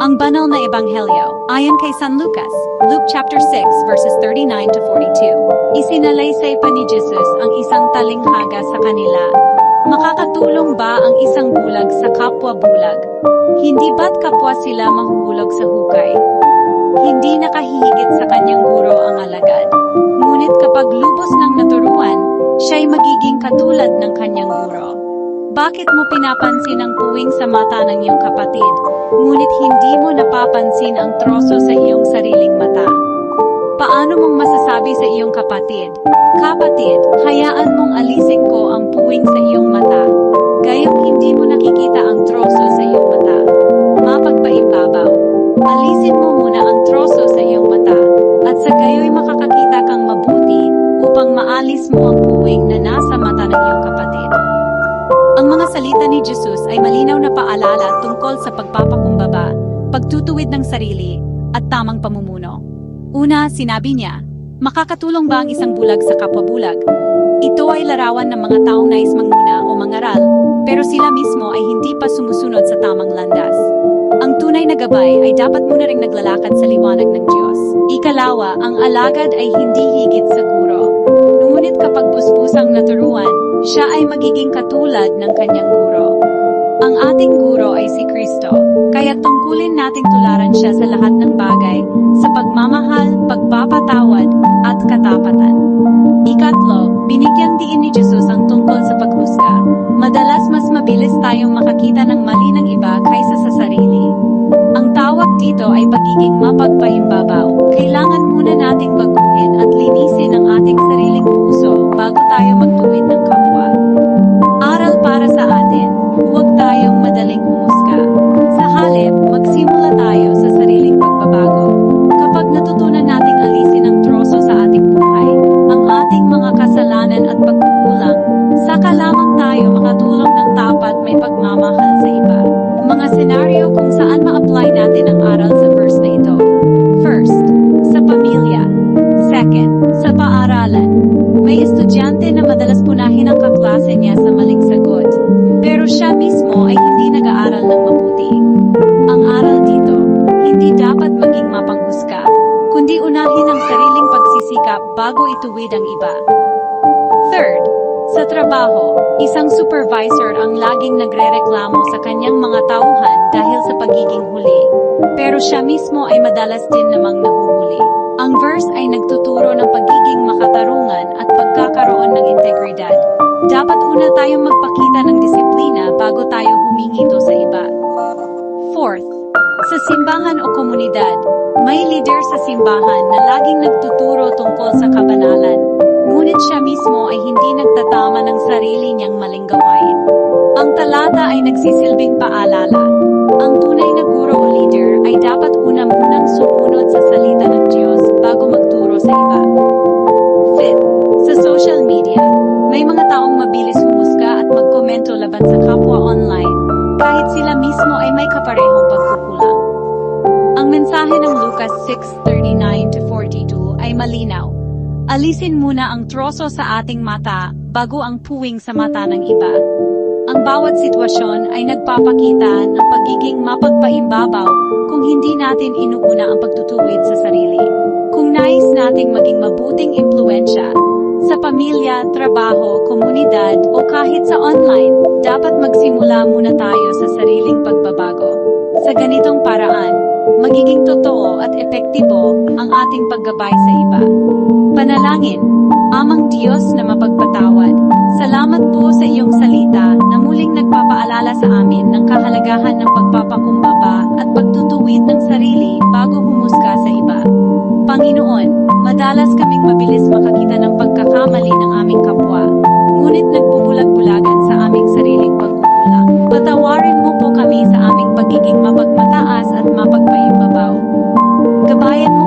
Ang banal na ebanghelyo, ayon kay San Lucas, Luke chapter 6 verses 39 to 42. Isinalaysay pa ni Jesus ang isang talinghaga sa kanila. Makakatulong ba ang isang bulag sa kapwa bulag? Hindi ba't kapwa sila mahuhulog sa hukay? Hindi nakahihigit sa kanyang guro ang alagad. Ngunit kapag lubos ng naturuan, siya'y magiging katulad ng kanyang guro. Bakit mo pinapansin ang puwing sa mata ng iyong kapatid, hindi mo napapansin ang troso sa iyong sariling mata? Paano mong masasabi sa iyong kapatid, Kapatid, hayaan mong alisin ko ang puwing sa iyong mata, gayong hindi mo nakikita ang troso sa iyong mata? Mapagpaibabaw, alisin mo muna ang troso sa iyong mata, at sa gayo'y Jesus ay malinaw na paalala tungkol sa pagpapakumbaba, pagtutuwid ng sarili, at tamang pamumuno. Una, sinabi niya, makakatulong ba ang isang bulag sa kapwa bulag? Ito ay larawan ng mga taong nais manguna o mangaral, pero sila mismo ay hindi pa sumusunod sa tamang landas. Ang tunay na gabay ay dapat muna ring naglalakad sa liwanag ng Diyos. Ikalawa, ang alagad ay hindi higit sa guro. Ngunit kapag puspusang naturuan, siya ay magiging katulad ng kanyang guro. Ang ating guro ay si Kristo, kaya tungkulin nating tularan siya sa lahat ng bagay, sa pagmamahal, pagpapatawad, at katapatan. Ikatlo, binigyang diin ni Jesus ang tungkol sa paghusga. Madalas mas mabilis tayong makakita ng mali ng iba kaysa sa sarili. Ang tawag dito ay pagiging mapagpaimbabaw. Kailangan muna nating baguhin at linisin ang ating sariling puso bago tayo magtuwid siya mismo ay hindi nag-aaral ng mabuti. Ang aral dito, hindi dapat maging mapanghusga, kundi unahin ang sariling pagsisikap bago ituwid ang iba. Third, sa trabaho, isang supervisor ang laging nagrereklamo sa kanyang mga tauhan dahil sa pagiging huli. Pero siya mismo ay madalas din namang nahuhuli. Ang verse ay nagtuturo ng pagiging makatarungan at pagkakaroon ng integridad. Dapat una tayong magpakita komunidad, may leader sa simbahan na laging nagtuturo tungkol sa kabanalan, ngunit siya mismo ay hindi nagtatama ng sarili niyang maling gawain. Ang talata ay nagsisilbing paalala. Ang tunay na guro o leader ay dapat una munang sumunod sa salita ng Diyos bago magturo sa iba. Fifth, sa social media, may mga taong mabilis humusga at magkomento laban sa kapwa online, kahit sila mismo ay mensahe ng Lucas 6:39-42 ay malinaw. Alisin muna ang troso sa ating mata bago ang puwing sa mata ng iba. Ang bawat sitwasyon ay nagpapakita ng pagiging mapagpaimbabaw kung hindi natin inuuna ang pagtutuwid sa sarili. Kung nais nating maging mabuting impluensya, sa pamilya, trabaho, komunidad, o kahit sa online, dapat magsimula muna tayo sa sariling pagbabago. Sa ganitong paraan, magiging totoo at epektibo ang ating paggabay sa iba. Panalangin, Amang Diyos na mapagpatawad, salamat po sa iyong salita na muling nagpapaalala sa amin ng kahalagahan ng pagpapakumbaba at pagtutuwid ng sarili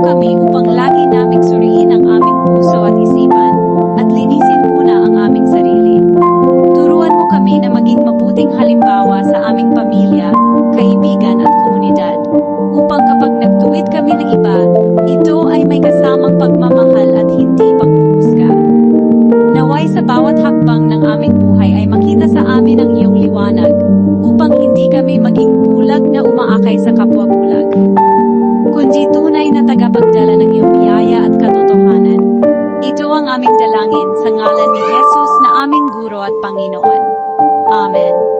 kami upang lagi naming suriin ang aming puso at isipan, at linisin muna ang aming sarili. Turuan mo kami na maging mabuting halimbawa sa aming pamilya, kaibigan at komunidad, upang kapag nagtuwid kami ng iba, ito ay may kasamang pagmamahal at hindi pagpupuska. Naway sa bawat hakbang ng aming buhay ay makita sa amin ang iyong liwanag, upang hindi kami maging bulag na umaakay sa kapwa bulag. Kundi tagapagdala ng iyong biyaya at katotohanan. Ito ang aming dalangin sa ngalan ni Jesus na aming Guro at Panginoon. Amen.